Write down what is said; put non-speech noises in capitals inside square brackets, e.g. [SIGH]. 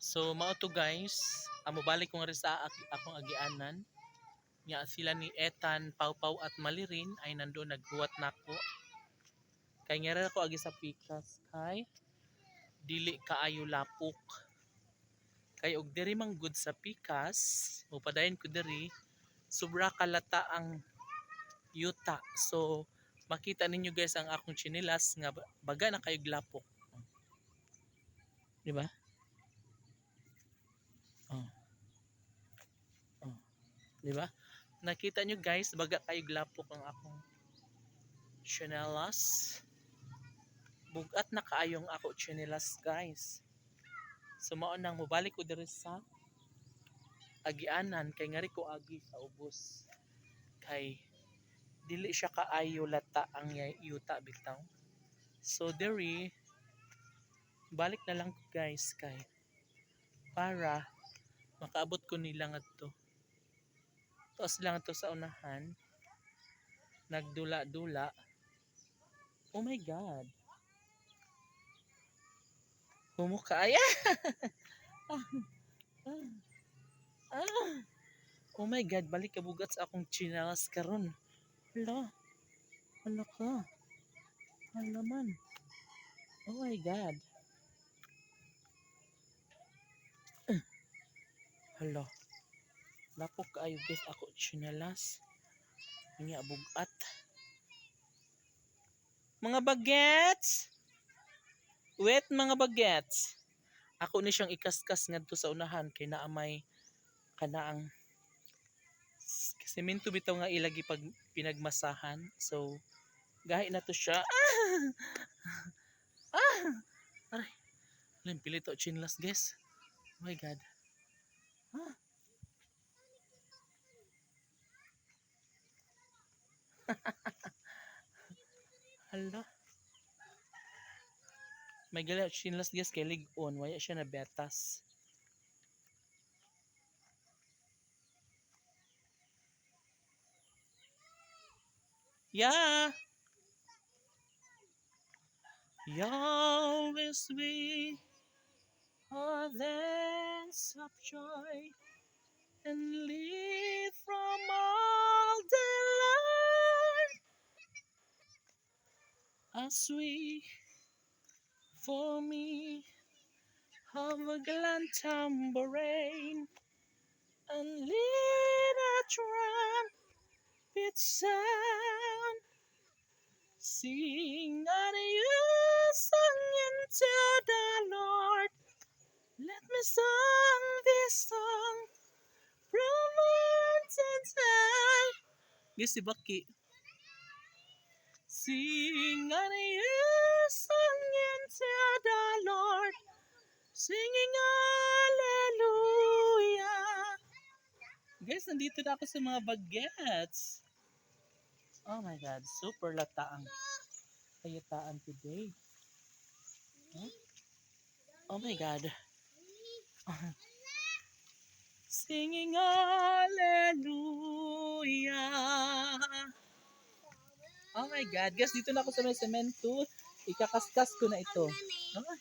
So mao to guys, amo balik ko nga rin sa ak- akong agianan. Nya sila ni Ethan, Pawpaw at Malirin ay nandoon naghuwat nako. Kay nga rin ako agi sa pikas kay dili kaayo lapok. Kay og diri mang good sa pikas, upadayon ko diri sobra kalata ang yuta. So makita ninyo guys ang akong chinilas nga ba- baga na kayog lapok. Di ba? Oh. Oh. Di ba? Nakita nyo guys, baga kayo glapok ang akong chinelas. Bugat na kaayong ako chinelas guys. So mao nang mubalik ko diri sa agianan kay ngari ko agi sa ubos. Kay dili siya kaayo lata ang yuta bitaw. So diri balik na lang ko guys kay para makaabot ko nila nga Tapos lang to sa unahan. Nagdula-dula. Oh my God. Humuka. Ay! ah, [LAUGHS] ah, ah. Oh my God. Balik ka bugat sa akong chinelas karon. Hala. Hala ka. Hala man. Oh my God. [CLEARS THROAT] Hala. Lapok kaayo guys ako chinelas. Nga bugat. Mga bagets! Wait mga bagets! Ako ni siyang ikaskas ngadto sa unahan kay naamay kanaang semento bitaw nga ilagi pag pinagmasahan. So gahi na to siya. Ah! [LAUGHS] ah! Aray. Alam, pilito chinlas guys. Oh my god. Ah. Hala. May gali chinlas guys kay ligon. Waya siya na betas. Yeah. Always we are dance of joy and we for me. Have a grand tambourine and lead a trumpet sound sing a new song into the Lord. Let me sing this song from mountain high Yes, si Baki. Sing a new song into the Lord, singing hallelujah. Guys, nandito na ako sa mga bagets. Oh my God, super lata ang kayataan today. Huh? Oh my God. [LAUGHS] Singing hallelujah. Oh my God. Guys, dito na ako sa may semento. Ikakaskas ko na ito. Ah,